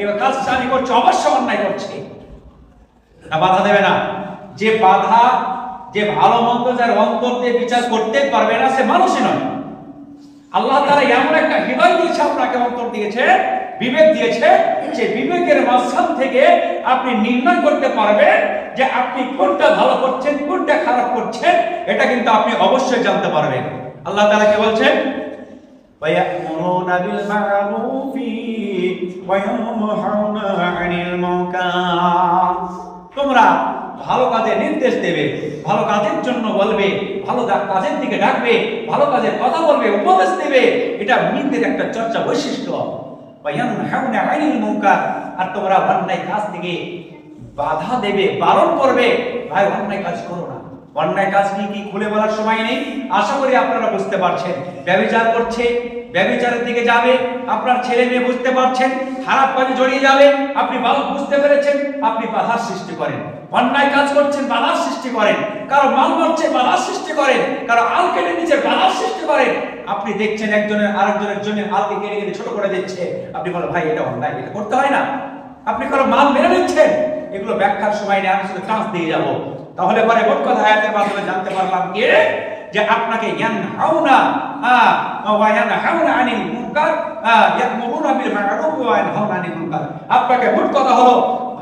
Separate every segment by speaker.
Speaker 1: এবার কাজটা আমি করছি, অবশ্য অন্যায় করছি। না, বাধা দেবে না। যে বাধা, যে ভালো মন্দ যার অন্তর দিয়ে বিচার করতে পারবে না, সে মানুষই নয়। আল্লাহ তারা এমন একটা হৃদয় দিয়েছে আপনাকে, অন্তর দিয়েছে, বিবেক দিয়েছে, যে বিবেকের মাঝখান থেকে আপনি নির্ণয় করতে পারবেন যে আপনি কোনটা ভালো করছেন, কোনটা খারাপ করছেন, এটা কিন্তু আপনি অবশ্যই জানতে পারবেন। আল্লাহ তাআলা কি বলছেন? ويأمرون بالمعروف وينهون عن المنكر তোমরা ভালো কাজের নির্দেশ দেবে ভালো কাজের জন্য বলবে ভালো দা- কাজের দিকে ডাকবে ভালো কাজের কথা বলবে উপদেশ দেবে এটা মুমিনদের একটা চর্চা বৈশিষ্ট্য ওয়ায়ানহাউনা আনিল মুনকার আর তোমরা অন্যায় কাজ থেকে বাধা দেবে বারণ করবে ভাই অন্যায় কাজ করো না অন্যায় কাজ কি কি খুলে বলার সময় নেই? আশা করি আপনারা বুঝতে পারছেন। ব্যভিচার করছে, ব্যভিচারের দিকে যাবে, আপনার ছেলে মেয়ে বুঝতে পারছেন খারাপ কাজে জড়িয়ে যাবে, আপনি ভালো বুঝতে পেরেছেন, আপনি বাধার সৃষ্টি করেন। অন্যায় কাজ করছেন, বাধার সৃষ্টি করেন। কারও মাল মারছে, বাধার সৃষ্টি করেন। কারও আল কেটে নিচে বাধার সৃষ্টি করেন। আপনি দেখছেন একজনের আরেকজনের জন্য আলকে কেটে কেটে ছোট করে দিচ্ছে। আপনি বলো ভাই, এটা অন্যায়, এটা করতে হয় না। আপনি কারও মাল মেরে নিচ্ছেন। এগুলো ব্যাখ্যার সময় নেই আমি শুধু চান্স দিয়ে যাব। তাহলে পরে মোট কথা আয়াতের মাধ্যমে জানতে পারলাম কি? যে আপনাকে ওয়া ইয়ানহাউনা আনিল মুনকার বিল মা'রুফ ওয়া ইয়ানহাউনা আনিল মুনকার। আপনাকে মোট কথা হলো,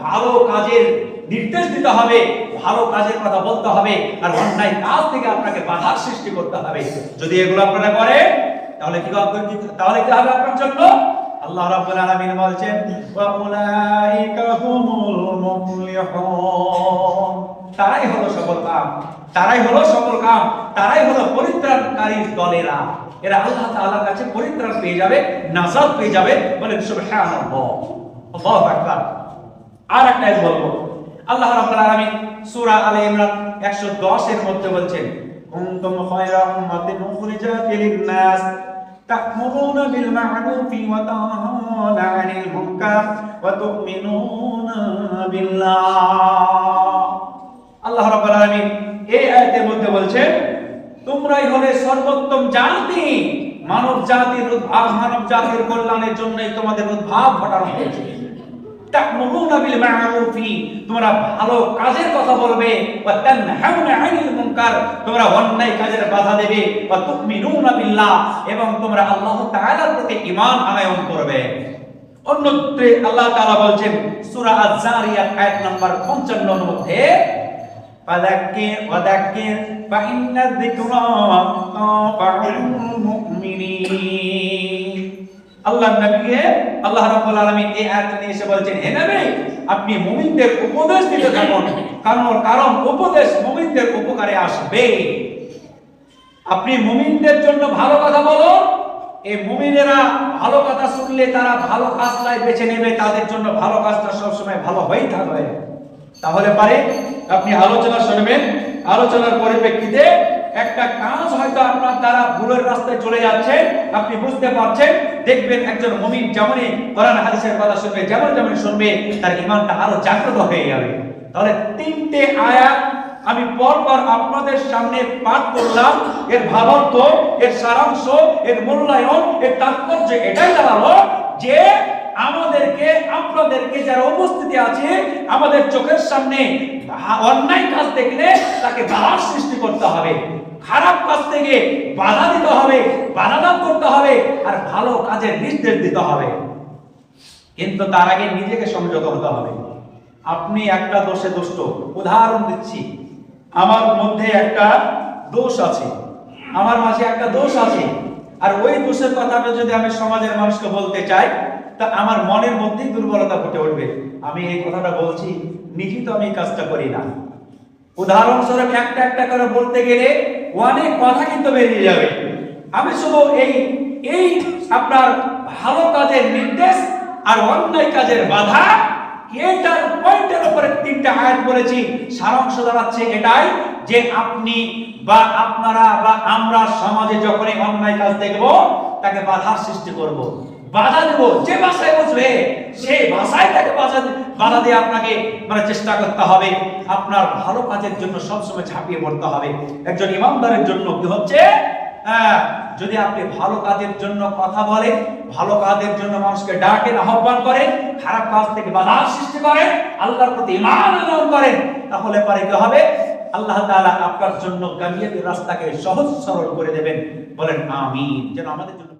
Speaker 1: ভালো কাজের নির্দেশ দিতে হবে, ভালো কাজের কথা বলতে হবে, আর অন্যায় কাজ থেকে আপনাকে বাধার সৃষ্টি করতে হবে। যদি এগুলো আপনারা করেন, তাহলে কি তাহলে কি হবে আপনার জন্য? আল্লাহ রাব্বুল আলামিন বলছেন ওয়া উলাইকা হুমুল মুফলিহুন। তারাই হলো সফল কাম, তারাই হলো সফল কাম, তারাই হলো পরিত্রাণকারী দলেরা। এরা আল্লাহ তাআলার কাছে পরিত্রাণ পেয়ে যাবে, নাজাত পেয়ে যাবে, বলেন সুবহানাল্লাহ, আল্লাহু আকবার। আর একটা বলব, আল্লাহ রাব্বুল আলামিন সূরা আলে ইমরান 110 এর মধ্যে বলছেন, কুনতুম খায়রা উম্মাতিন উখরিজাত লিন-নাস। تأمرون بالمعروف وتنهون عن المنكر وتؤمنون بالله আল্লাহ রাব্বুল আলামিন এই আয়াতের মধ্যে বলছেন তোমরাই হলে সর্বোত্তম জাতি মানব জাতির উদ্ভাব মানব জাতির কল্যাণের জন্যই তোমাদের উদ্ভাব ঘটানো হয়েছে আনয়ন করবে। অন্যত্রে আল্লাহ তাআলা বলছেন, সূরা আয-জারিয়াত আয়াত নাম্বার 55 এর মধ্যে, ফাযাক্কির, ওয়াযাক্কির ফাইন্না যিকরা তানফাউল মুমিনিন। আল্লাহ নবীকে আল্লাহ রাব্বুল আলামিন এই আয়াত নিয়ে এসে বলছেন, হে নবী, আপনি মুমিনদের উপদেশ দিতে থাকুন। কারণ কারণ উপদেশ মুমিনদের উপকারে আসবে। আপনি মুমিনদের জন্য ভালো কথা বলো এই মুমিনেরা ভালো কথা শুনলে তারা ভালো কাজটাই বেছে নেবে, তাদের জন্য ভালো কাজটা সবসময় ভালো হয়েই থাকবে। তাহলে পারে, আপনি আলোচনা শুনবেন। আলোচনার পরিপ্রেক্ষিতে একটা কাজ হয়তো আপনার দ্বারা ভুলের রাস্তায় চলে যাচ্ছে, আপনি বুঝতে পারছেন, দেখবেন একজন মুমিন যেমনই কোরআন হাদিসের কথা শুনবে, যেমন যেমন শুনবে, তার ইমানটা আরও জাগ্রত হয়ে যাবে। তাহলে তিনটে আয়াত আমি পরপর আপনাদের সামনে পাঠ করলাম। এর ভাবার্থ, এর সারাংশ, এর মূল্যায়ন, এর তাৎপর্য এটাই দাঁড়াল যে আমাদেরকে, আপনাদেরকে যারা উপস্থিতি আছে আমাদের চোখের সামনে অন্যায় কাজ দেখলে তাকে বাধার সৃষ্টি করতে হবে। খারাপ কাজ থেকে বাধা দিতে হবে, বাধা দান করতে হবে আর ভালো কাজের নির্দেশ দিতে হবে। কিন্তু তার আগে নিজেকে সংযত হতে হবে। আপনি একটা দোষে দুষ্ট, উদাহরণ দিচ্ছি। আমার মধ্যে একটা দোষ আছে। আমার মাঝে একটা দোষ আছে। আর ওই দোষের কথাটা যদি আমি সমাজের মানুষকে বলতে চাই তা আমার মনের মধ্যেই দুর্বলতা ফুটে উঠবে। আমি এই কথাটা বলছি নিজেই তো আমি কাজটা করি না। উদাহরণস্বরূপ একটা একটা করে বলতে গেলে অনেক কথা কিন্তু বেরিয়ে যাবে। আমি শুধু এই এই আপনার ভালো কাজের নির্দেশ আর অন্যায় কাজের বাধা, এটার পয়েন্টের উপরে তিনটা আয়াত বলেছি। সারাংশ দাঁড়াচ্ছে এটাই যে আপনি বা আপনারা বা আমরা সমাজে যখনই অন্যায় কাজ দেখব, তাকে বাধার সৃষ্টি করব। বাধা দেব যে ভাষায় বুঝবে সেই ভাষায় তাকে বাধা বাধা দিয়ে আপনাকে মানে চেষ্টা করতে হবে। আপনার ভালো কাজের জন্য সবসময় ঝাঁপিয়ে পড়তে হবে। একজন ইমানদারের জন্য কি হচ্ছে? হ্যাঁ, যদি আপনি ভালো কাজের জন্য কথা বলেন ভালো কাজের জন্য মানুষকে ডাকেন আহ্বান করেন খারাপ কাজ থেকে বাধা সৃষ্টি করেন আল্লাহর প্রতি ইমান আনয়ন করেন তাহলে পরে কি হবে? আল্লাহ তাআলা আপনার জন্য কামিয়াতের রাস্তাকে সহজ সরল করে দেবেন। বলেন আমিন। যেন আমাদের জন্য